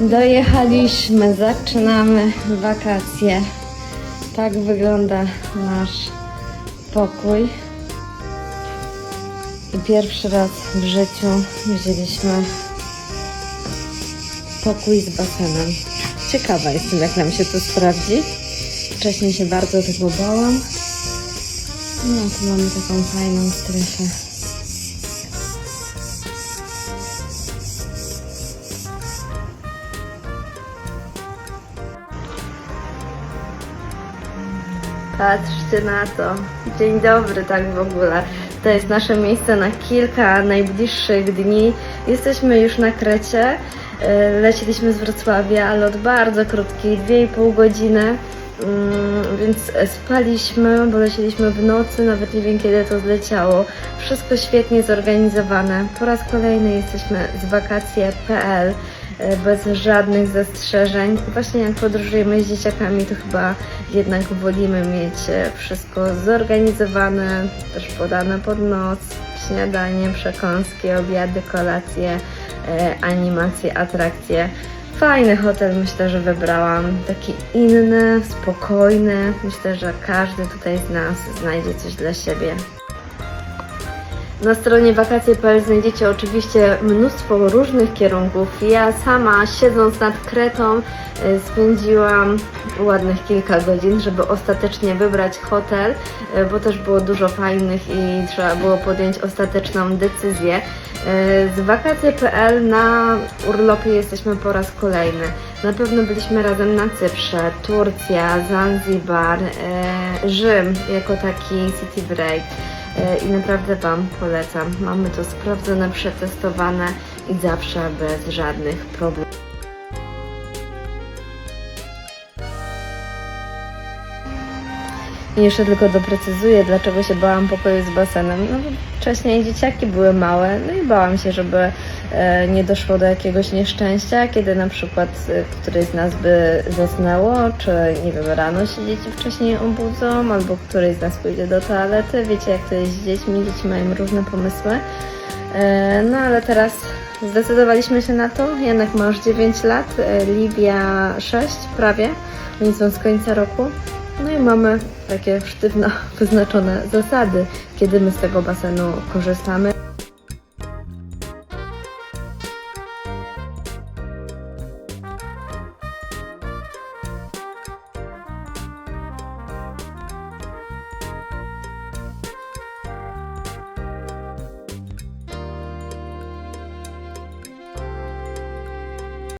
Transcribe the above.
Dojechaliśmy, zaczynamy wakacje. Tak wygląda nasz pokój. I pierwszy raz w życiu wzięliśmy pokój z basenem. Ciekawa jestem, jak nam się to sprawdzi. Wcześniej się bardzo tego bałam. No, tu mamy taką fajną strefę. Patrzcie na to. Dzień dobry, tak w ogóle. To jest nasze miejsce na kilka najbliższych dni. Jesteśmy już na Krecie. E, Leciliśmy z Wrocławia, ale od bardzo krótkiej, 2,5 godziny. Mm, Więc spaliśmy, bo lecieliśmy w nocy, nawet nie wiem kiedy to zleciało. Wszystko świetnie zorganizowane. Po raz kolejny jesteśmy z wakacje.pl bez żadnych zastrzeżeń. Właśnie jak podróżujemy z dzieciakami, to chyba jednak wolimy mieć e, wszystko zorganizowane, też podane pod noc, śniadanie, przekąski, obiady, kolacje, e, animacje, atrakcje. Fajny hotel myślę, że wybrałam. Taki inny, spokojny. Myślę, że każdy tutaj z nas znajdzie coś dla siebie. Na stronie wakacje.pl znajdziecie oczywiście mnóstwo różnych kierunków. Ja sama siedząc nad Kretą y, spędziłam ładnych kilka godzin, żeby ostatecznie wybrać hotel, y, bo też było dużo fajnych i trzeba było podjąć ostateczną decyzję. Y, Z wakacje.pl na urlopie jesteśmy po raz kolejny. Na pewno byliśmy razem na Cyprze, Turcja, Zanzibar, Rzym jako taki city break. E, i naprawdę Wam polecam. Mamy to sprawdzone, przetestowane i zawsze bez żadnych problemów. I jeszcze tylko doprecyzuję, dlaczego się bałam pokoju z basenem. No bo wcześniej dzieciaki były małe, no i bałam się, żeby nie doszło do jakiegoś nieszczęścia, kiedy na przykład e, któryś z nas by zasnęło, czy nie wiem, rano się dzieci wcześniej obudzą, albo któryś z nas pójdzie do toalety. Wiecie, jak to jest z dziećmi, dzieci mają różne pomysły. E, No ale teraz zdecydowaliśmy się na to. Janek ma już 9 lat, e, Livia 6 prawie, oni są z końca roku. No i mamy takie sztywno wyznaczone zasady, kiedy my z tego basenu korzystamy.